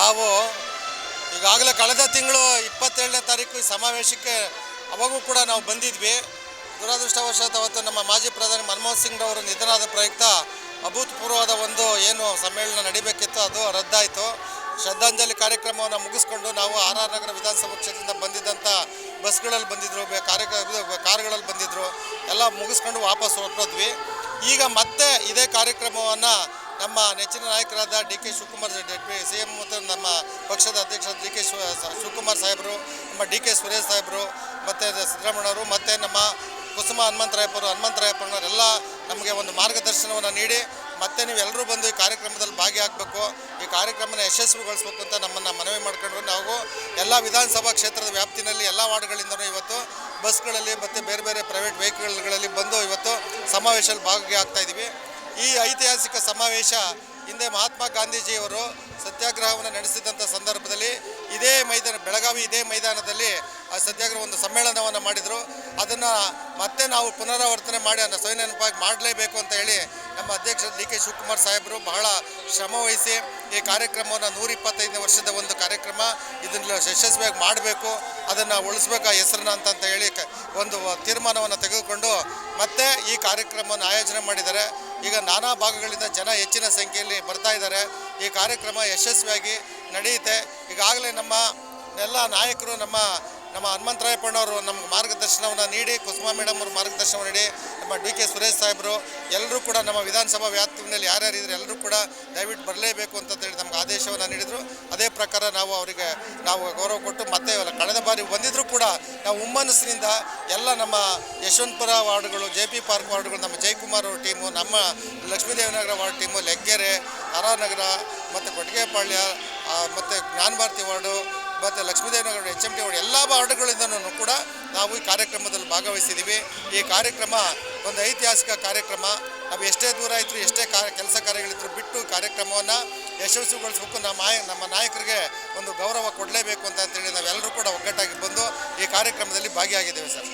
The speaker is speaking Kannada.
ನಾವು ಈಗಾಗಲೇ ಕಳೆದ ತಿಂಗಳು ಇಪ್ಪತ್ತೇಳನೇ ತಾರೀಕು ಈ ಸಮಾವೇಶಕ್ಕೆ ಅವಾಗೂ ಕೂಡ ನಾವು ಬಂದಿದ್ವಿ. ದುರಾದೃಷ್ಟವಶಾತ್ ಅವತ್ತು ನಮ್ಮ ಮಾಜಿ ಪ್ರಧಾನಿ ಮನಮೋಹನ್ ಸಿಂಗ್ರವರು ನಿಧನಾದ ಪ್ರಯುಕ್ತ ಅಭೂತಪೂರ್ವವಾದ ಒಂದು ಏನು ಸಮ್ಮೇಳನ ನಡಿಬೇಕಿತ್ತು, ಅದು ರದ್ದಾಯಿತು. ಶ್ರದ್ಧಾಂಜಲಿ ಕಾರ್ಯಕ್ರಮವನ್ನು ಮುಗಿಸ್ಕೊಂಡು ನಾವು ಆರ್ ಆರ್ ನಗರ ವಿಧಾನಸಭಾ ಕ್ಷೇತ್ರದಿಂದ ಬಂದಿದ್ದಂಥ ಬಸ್ಗಳಲ್ಲಿ ಬಂದಿದ್ದರು ಕಾರ್ಯ ಕಾರ್ಗಳಲ್ಲಿ ಬಂದಿದ್ದರು ಎಲ್ಲ ಮುಗಿಸ್ಕೊಂಡು ವಾಪಸ್ ಹೊರಟೋದ್ವಿ. ಈಗ ಮತ್ತೆ ಇದೇ ಕಾರ್ಯಕ್ರಮವನ್ನು ನಮ್ಮ ನೆಚ್ಚಿನ ನಾಯಕರಾದ D K Shivakumar C M ಮತ್ತು ನಮ್ಮ ಪಕ್ಷದ ಅಧ್ಯಕ್ಷ ಡಿ ಕೆ ಶಿವ ಶಿವಕುಮಾರ್ ಸಾಹೇಬರು, ನಮ್ಮ ಡಿ ಕೆ ಸುರೇಶ್ ಸಾಹೇಬರು, ಮತ್ತು ಸಿದ್ದರಾಮಣ್ಣವರು ಮತ್ತು ನಮ್ಮ ಕುಸುಮ ಹನುಮಂತರಾಯಪ್ಪರು ಹನುಮಂತರಾಯಪ್ಪನವರೆಲ್ಲ ನಮಗೆ ಒಂದು ಮಾರ್ಗದರ್ಶನವನ್ನು ನೀಡಿ, ಮತ್ತೆ ನೀವೆಲ್ಲರೂ ಬಂದು ಈ ಕಾರ್ಯಕ್ರಮದಲ್ಲಿ ಭಾಗಿಯಾಗಬೇಕು. ಈ ಕಾರ್ಯಕ್ರಮನ ಯಶಸ್ವಿಗೊಳಿಸ್ಬೇಕು ಅಂತ ನಮ್ಮನ್ನು ಮನವಿ ಮಾಡ್ಕೊಂಡು ನಾವು ಎಲ್ಲ ವಿಧಾನಸಭಾ ಕ್ಷೇತ್ರದ ವ್ಯಾಪ್ತಿನಲ್ಲಿ ಎಲ್ಲ ವಾರ್ಡ್ಗಳಿಂದನೂ ಇವತ್ತು ಬಸ್ಗಳಲ್ಲಿ ಮತ್ತು ಬೇರೆ ಬೇರೆ ಪ್ರೈವೇಟ್ ವೆಹಿಕಲ್ಗಳಲ್ಲಿ ಬಂದು ಇವತ್ತು ಸಮಾವೇಶದಲ್ಲಿ ಭಾಗಿಯಾಗ್ತಾ ಇದ್ದೀವಿ. ಈ ಐತಿಹಾಸಿಕ ಸಮಾವೇಶ ಹಿಂದೆ ಮಹಾತ್ಮ ಗಾಂಧೀಜಿಯವರು ಸತ್ಯಾಗ್ರಹವನ್ನು ನಡೆಸಿದಂಥ ಸಂದರ್ಭದಲ್ಲಿ ಇದೇ ಮೈದಾನ, ಬೆಳಗಾವಿ ಇದೇ ಮೈದಾನದಲ್ಲಿ ಆ ಸತ್ಯಾಗ್ರಹ ಒಂದು ಸಮ್ಮೇಳನವನ್ನು ಮಾಡಿದರು. ಅದನ್ನು ಮತ್ತೆ ನಾವು ಪುನರಾವರ್ತನೆ ಮಾಡಿ ಅದನ್ನು ಸವಿನೆನಪಾಗಿ ಮಾಡಲೇಬೇಕು ಅಂತ ಹೇಳಿ ನಮ್ಮ ಅಧ್ಯಕ್ಷ ಡಿ ಕೆ ಶಿವಕುಮಾರ್ ಸಾಹೇಬರು ಬಹಳ ಶ್ರಮ ವಹಿಸಿ ಈ ಕಾರ್ಯಕ್ರಮವನ್ನು ನೂರ ಇಪ್ಪತ್ತೈದನೇ ವರ್ಷದ ಒಂದು ಕಾರ್ಯಕ್ರಮ ಇದನ್ನು ಯಶಸ್ವಿಯಾಗಿ ಮಾಡಬೇಕು, ಅದನ್ನು ಉಳಿಸ್ಬೇಕು ಆ ಹೆಸರನ್ನ ಅಂತ ಅಂತ ಹೇಳಿ ಒಂದು ತೀರ್ಮಾನವನ್ನು ತೆಗೆದುಕೊಂಡು ಮತ್ತೆ ಈ ಕಾರ್ಯಕ್ರಮವನ್ನು ಆಯೋಜನೆ ಮಾಡಿದ್ದಾರೆ. ಈಗ ನಾನಾ ಭಾಗಗಳಿಂದ ಜನ ಹೆಚ್ಚಿನ ಸಂಖ್ಯೆಯಲ್ಲಿ ಬರ್ತಾ ಇದ್ದಾರೆ. ಈ ಕಾರ್ಯಕ್ರಮ ಯಶಸ್ವಿಯಾಗಿ ನಡೆಯುತ್ತೆ. ಈಗಾಗಲೇ ನಮ್ಮ ಎಲ್ಲ ನಾಯಕರು, ನಮ್ಮ ನಮ್ಮ ಹನುಮಂತರಾಯಪ್ಪನವರು ನಮ್ಗೆ ಮಾರ್ಗದರ್ಶನವನ್ನು ನೀಡಿ, ಕುಸುಮಾ ಮೇಡಮ್ ಅವರು ಮಾರ್ಗದರ್ಶನವನ್ನು ನೀಡಿ, ನಮ್ಮ ಡಿ ಕೆ ಸುರೇಶ್ ಸಾಹೇಬರು, ಎಲ್ಲರೂ ಕೂಡ ನಮ್ಮ ವಿಧಾನಸಭಾ ವ್ಯಾಪ್ತಿನಲ್ಲಿ ಯಾರ್ಯಾರು ಇದ್ರೆ ಎಲ್ಲರೂ ಕೂಡ ದಯವಿಟ್ಟು ಬರಲೇಬೇಕು ಅಂತಂತೇಳಿ ನಮ್ಗೆ ಆದೇಶವನ್ನು ನೀಡಿದರು. ಅದೇ ಪ್ರಕಾರ ನಾವು ಅವರಿಗೆ ನಾವು ಗೌರವ ಕೊಟ್ಟು ಮತ್ತೆ ಕಳೆದ ಬಾರಿ ಬಂದಿದ್ದರೂ ಕೂಡ ನಾವು ಹುಮ್ಮನಸ್ಸಿನಿಂದ ಎಲ್ಲ ನಮ್ಮ ಯಶವಂತಪುರ ವಾರ್ಡ್ಗಳು, ಜೆ ಪಿ ಪಾರ್ಕ್ ವಾರ್ಡ್ಗಳು, ನಮ್ಮ ಜಯಕುಮಾರ್ ಅವ್ರ ಟೀಮು, ನಮ್ಮ ಲಕ್ಷ್ಮೀದೇವನಗರ ವಾರ್ಡ್ ಟೀಮು, ಲೆಗ್ಗೆರೆ ನಗರ ಮತ್ತು ಕೊಟ್ಟಿಗೆಪಾಳ್ಯ ಮತ್ತು ಜ್ಞಾನಭಾರತಿ ವಾರ್ಡು ಮತ್ತು ಲಕ್ಷ್ಮೀದೇವನಗರ ಎಚ್ ಎಂ ಟಿ ಅವರು ಎಲ್ಲ ವಾರ್ಡ್ಗಳಿಂದನೂ ಕೂಡ ನಾವು ಈ ಕಾರ್ಯಕ್ರಮದಲ್ಲಿ ಭಾಗವಹಿಸಿದ್ದೀವಿ. ಈ ಕಾರ್ಯಕ್ರಮ ಒಂದು ಐತಿಹಾಸಿಕ ಕಾರ್ಯಕ್ರಮ. ನಾವು ಎಷ್ಟೇ ದೂರ ಇದ್ದರೂ ಎಷ್ಟೇ ಕಾರ್ಯ ಕೆಲಸ ಕಾರ್ಯಗಳಿದ್ರು ಬಿಟ್ಟು ಕಾರ್ಯಕ್ರಮವನ್ನು ಯಶಸ್ವಿಗೊಳಿಸ್ಬೇಕು. ನಮ್ಮ ನಮ್ಮ ನಾಯಕರಿಗೆ ಒಂದು ಗೌರವ ಕೊಡಲೇಬೇಕು ಅಂತ ಅಂತೇಳಿ ನಾವೆಲ್ಲರೂ ಕೂಡ ಒಗ್ಗಟ್ಟಾಗಿ ಬಂದು ಈ ಕಾರ್ಯಕ್ರಮದಲ್ಲಿ ಭಾಗಿಯಾಗಿದ್ದೇವೆ ಸರ್.